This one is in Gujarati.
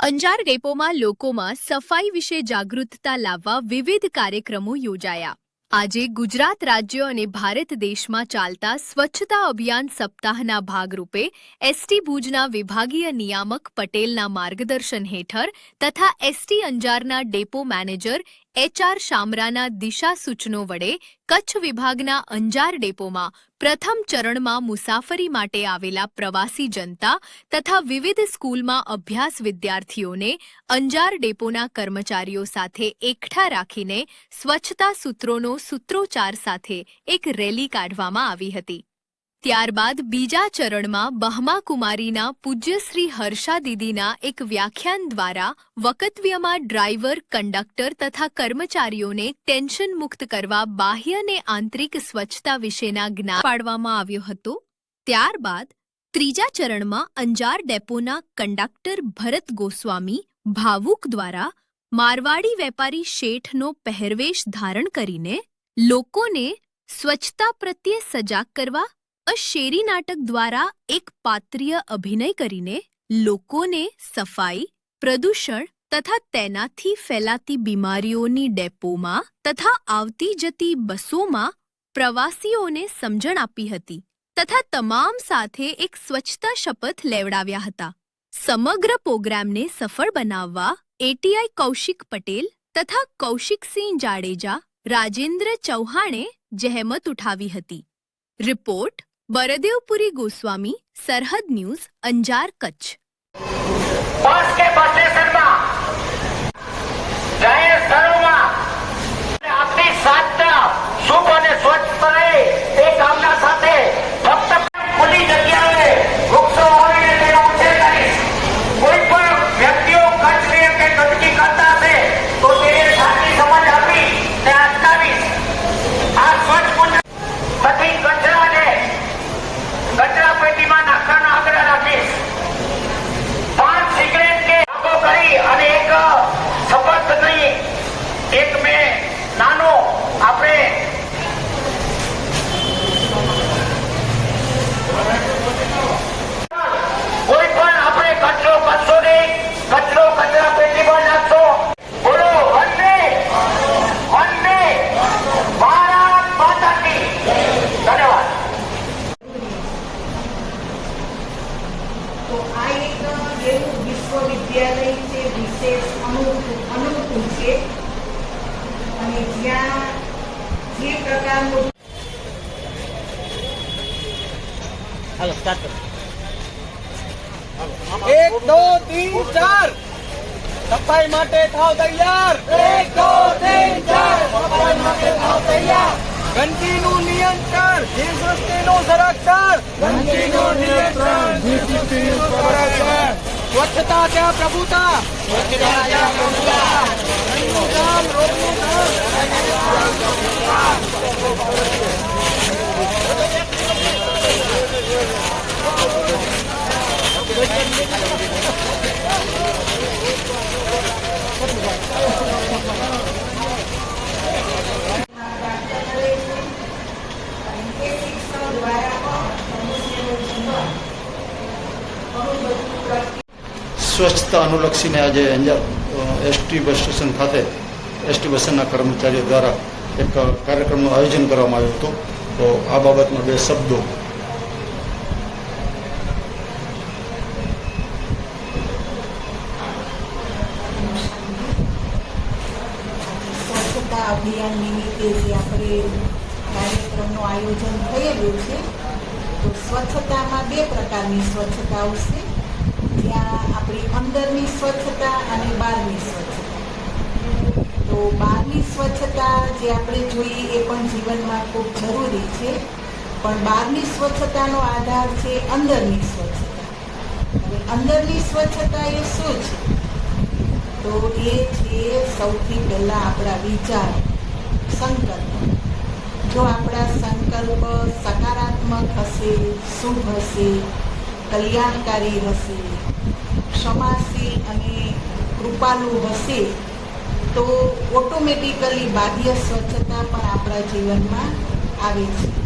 અંજાર ડેપોમાં લોકોમાં સફાઈ વિશે જાગૃતતા લાવવા વિવિધ કાર્યક્રમો યોજાયા. આજે ગુજરાત રાજ્ય અને ભારત દેશમાં ચાલતા સ્વચ્છતા અભિયાન સપ્તાહના ભાગરૂપે એસટી ભુજના વિભાગીય નિયામક પટેલના માર્ગદર્શન હેઠળ તથા એસટી અંજારના ડેપો મેનેજર એચઆર શામરાના દિશા સૂચનો વડે કચ્છ વિભાગના અંજાર ડેપોમાં પ્રથમ ચરણમાં મુસાફરી માટે આવેલા પ્રવાસી જનતા તથા વિવિધ સ્કૂલમાં અભ્યાસ વિદ્યાર્થીઓને અંજાર ડેપોના કર્મચારીઓ સાથે એકઠા રાખીને સ્વચ્છતા સૂત્રોનો સૂત્રોચ્ચાર સાથે એક રેલી કાઢવામાં આવી હતી. ત્યારબાદ બીજા ચરણમાં બહમાકુમારીના પૂજ્ય શ્રી હર્ષા દીદીના એક વ્યાખ્યાન દ્વારા વકતવ્યમાં ડ્રાઈવર, કંડક્ટર તથા કર્મચારીઓને ટેન્શન મુક્ત કરવા બાહ્ય અને આંતરિક સ્વચ્છતા વિશેના જ્ઞાન પાડવામાં આવ્યો હતો. ત્યારબાદ ત્રીજા ચરણમાં અંજાર ડેપોના કંડક્ટર ભરત ગોસ્વામી ભાવુક દ્વારા મારવાડી વેપારી શેઠનો પહેરવેશ ધારણ કરીને લોકોને સ્વચ્છતા પ્રત્યે સજાગ કરવા અ શેરી નાટક દ્વારા એક પાત્રીય અભિનય કરીને લોકોને સફાઈ, પ્રદૂષણ તથા તેનાથી ફેલાતી બીમારીઓની ડેપોમાં તથા આવતી જતી બસોમાં પ્રવાસીઓને સમજણ આપી હતી તથા તમામ સાથે એક સ્વચ્છતા શપથ લેવડાવ્યા હતા. સમગ્ર પ્રોગ્રામને સફળ બનાવવા એટીઆઈ કૌશિક પટેલ તથા કૌશિકસિંહ જાડેજા રાજેન્દ્ર ચૌહાણે જહેમત ઉઠાવી હતી. રિપોર્ટ બરદેવપુરી ગોસ્વામી સરહદ ન્યૂઝ અંજાર કચ્છ. તો આ એક એવું વિશ્વવિદ્યાલય છે વિશેષ અનુકૂળ અનુકૂળ છે. અને જ્યાં જે પ્રકારનું એક દો તીન ચાર. સફાઈ માટે થાવ તૈયાર. એક દો તીન ચાર. સફાઈ માટે થાવ તૈયાર. ગંદકીનું નિયંત્રણ. જીવસૃષ્ટિનું સંરક્ષણ ગંદકીનું નિયંત્રણ જીવસૃષ્ટિનું સંરક્ષણ સ્વચ્છતા ત્યાં પ્રભુતા Thank ત્યાં સ્વચ્છતા અનુલક્ષીને આજે અંજાર એસટી બસ સ્ટેશન ખાતે એસટી બસના કર્મચારીઓ દ્વારા એક કાર્યક્રમનું આયોજન કરવામાં આવ્યું હતું. તો આ બાબતમાં બે શબ્દો. સ્વચ્છતા અભિયાન નિમિત્તે જે કાર્યક્રમનું આયોજન થયેલું છે, તો સ્વચ્છતામાં બે પ્રકારની સ્વચ્છતાઓ છે. જ્યાં આપણી અંદરની સ્વચ્છતા અને બહારની સ્વચ્છતા. તો બહારની સ્વચ્છતા જે આપણે જોઈએ એ પણ જીવનમાં ખૂબ જરૂરી છે, પણ બહારની સ્વચ્છતાનો આધાર છે અંદરની સ્વચ્છતા. હવે અંદરની સ્વચ્છતા એ શું છે? તો એ છે સૌથી પહેલાં આપણા વિચાર, સંકલ્પ. જો આપણા સંકલ્પ સકારાત્મક હશે, શુભ હશે, કલ્યાણકારી હશે ક્ષમાશીલ અને કૃપાલુ હશે તો ઓટોમેટિકલી બાહ્ય સ્વચ્છતા પણ આપણા જીવનમાં આવે છે.